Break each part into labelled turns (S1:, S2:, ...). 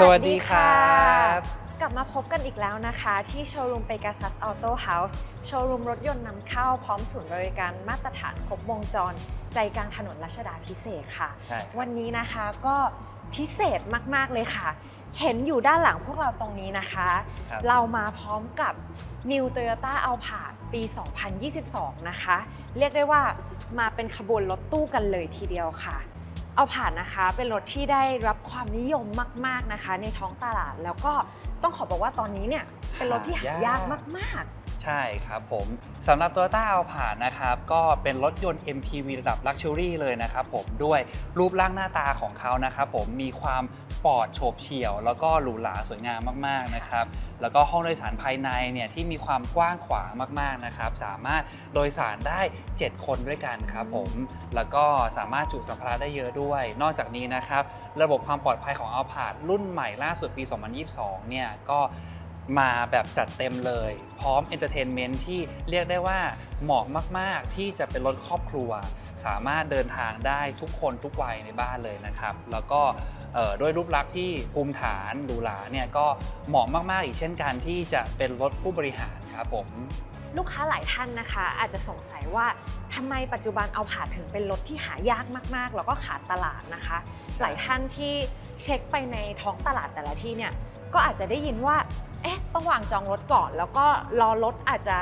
S1: สวัสดีครับ
S2: กลับมาพบกันอีกแล้วนะคะ ที่โชว์รูมเปก a ซัสออโต้เฮาส์โชว์รูมรถยนต์นำเข้าพร้อมศูนย์บริการมาตรฐานครบวงจร ใจกลางถนนรัชดาพิเศษกค่ะ
S1: ใช่
S2: วันนี้นะคะก็พิเศษมากๆเลยค่ะ เห็นอยู่ด้านหลังพวกเราตรงนี้นะคะ
S1: ครับ
S2: เรามาพร้อมกับ New Toyota Alphard ปี 2022 นะคะ เรียกได้ว่ามาเป็นขบวนรถตู้กันเลยทีเดียวค่ะ เอาผ่านนะคะเป็นรถที่ได้รับความนิยมมาก ๆนะคะ ในท้องตลาดแล้วก็ต้องขอบอกว่าตอนนี้เนี่ยเป็นรถที่หายากมาก
S1: ใช่ครับผมสำหรับ Toyota Alphard นะครับก็เป็นรถยนต์ MPV ระดับ Luxury เลยนะครับผมด้วยรูปร่างหน้าตาของเขานะครับผมมีความสปอร์ตโฉบเฉี่ยว แล้วก็หรูหราสวยงามมากๆนะครับแล้วก็ห้องโดยสารภายในเนี่ยที่มีความกว้างขวางมากๆนะครับสามารถโดยสารได้ 7 คนด้วยกันครับผมแล้วก็สามารถจุสัมภาระได้เยอะด้วย นอกจากนี้นะครับระบบความปลอดภัยของ Alphard รุ่นใหม่ล่าสุดปี 2022 เนี่ยก็ มาแบบจัดเต็มเลย พร้อมเอนเตอร์เทนเมนต์ที่เรียกได้ว่าเหมาะมาก ๆ ที่จะเป็นรถครอบครัว สามารถเดินทางได้ทุกคนทุกวัยในบ้านเลยนะครับ แล้วก็เอ่อด้วยรูปลักษณ์ที่ภูมิฐานหรูหราเนี่ยก็เหมาะมาก ๆ อีกเช่นกันที่จะเป็นรถผู้บริหารครับผม
S2: ๆลูกค้าหลายท่านนะคะ อาจจะสงสัยว่าทำไมปัจจุบันเอาผ่านถึงเป็นรถที่หายากมาก ๆ แล้วก็ขาดตลาดนะคะ หลายท่านที่เช็คไปในท้องตลาดแต่ละที่เนี่ยก็อาจจะได้ยินว่า เอ๊ะต้องวางจองรถก่อน แล้วก็รอรถอาจจะ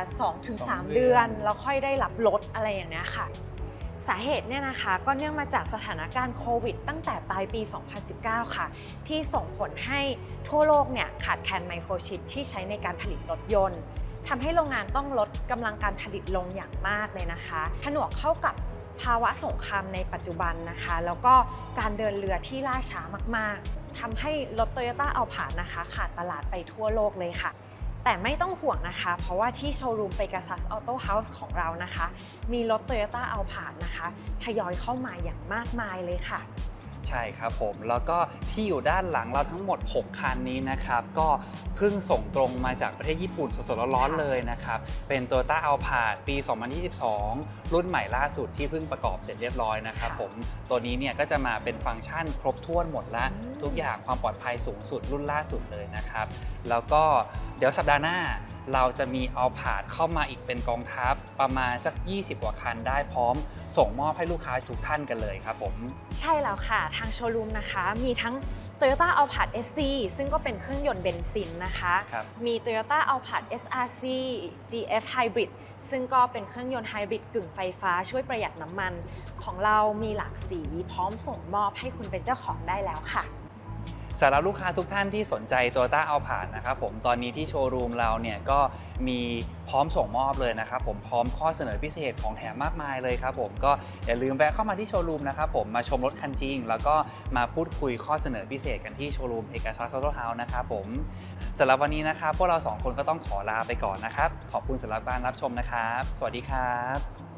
S2: 2-3
S1: เดื
S2: เดื
S1: อ
S2: อนนแล้วค่อยได้รับรถอะไรอย่างเนี้ยค่ะ สาเหตุเนี่ยนะคะก็เนื่องมาจากสถานการณ์โควิด ตั้งแต่ปลายปี 2019 ค่ะ ที่ส่งผลให้ทั่วโลกเนี่ยขาดแคลนไมโครชิปที่ใช้ในการผลิตรถยนต์ทำให้โรงงานต้องลดกำลังการผลิตลงอย่างมากเลยนะคะ ผนวกเข้ากับ ภาวะสงครามในปัจจุบันนะคะ แล้วก็การเดินเรือที่ล่าช้ามากๆทำให้รถโตโยต้าเอาผ่านนะคะ ขาดตลาดไปทั่วโลกเลยค่ะ แต่ไม่ต้องห่วงนะคะ เพราะว่าที่โชว์รูมเปกาซัสออโต้เฮาส์ของเรานะคะ มีรถโตโยต้าเอาผ่านนะคะ ทยอยเข้ามาอย่างมากมายเลยค่ะ
S1: ใช่ครับผม แล้วก็ที่อยู่ด้านหลังเราทั้งหมด 6 คันนี้นะครับ ก็เพิ่งส่งตรงมาจากประเทศญี่ปุ่นสดๆร้อนๆเลยนะครับ เป็น Toyota Alphard ปี 2022 รุ่นใหม่ล่าสุดที่เพิ่งประกอบเสร็จเรียบร้อยนะครับผม ตัวนี้เนี่ยก็จะมาเป็นฟังก์ชันครบถ้วนหมดล้ว
S2: อืม
S1: ทุกอย่างความปลอดภัยสูงสุดรุ่นล่าสุดเลยนะครับ แล้วก็ ดี๋ยวสัปดาห์หน้าเราจะมีเอาผาดเข้ามาอีกเป็นกองทัพประมาณสัก 20 กว่าคันได้พร้อม ส่งมอบให้ลูกค้าทุกท่านกันเลยครับผม
S2: ใช่แล้วค่ะ ทางโชว์รูมนะคะ มีทั้ง Toyota a l p a r d SC ซึ่งก็เป็นเครื่องยนต์เบนซินนะคะ
S1: ครับ
S2: มี Toyota a l p a r d SRC GF Hybrid ซึ่งก็เป็นเครื่องยนต์ไฮบริดกึ่งไฟฟ้าช่วยประหยัดน้ำมัน ของเรามีหลากสีพร้อมส่งมอบให้คุณเป็นเจ้าของได้แล้วค่ะ
S1: สำหรับลูกค้าทุกท่านที่สนใจ Toyota a l p a r d นนะครับผมตอนนี้ที่โชว์รูมเราเนี่ยก็มีพร้อมส่งมอบเลยนะครับผมพร้อมข้อเสนอพิเศษของแถมมากมายเลยครับผมก็อย่าลืมแวะเข้ามาที่โชว์รูมนะครับผมมาชมรถคันจริง แล้วก็มาพูดคุยข้อเสนอพิเศษกันที่โชว์รูมเอกชัยออโต้เฮาส์นะครับผมสำหรับวันนี้นะครับพวกเราสองคนก็ต้องขอลาไปก่อนนะครับ ขอบคุณสำหรับการรับชมนะครับ สวัสดีครับ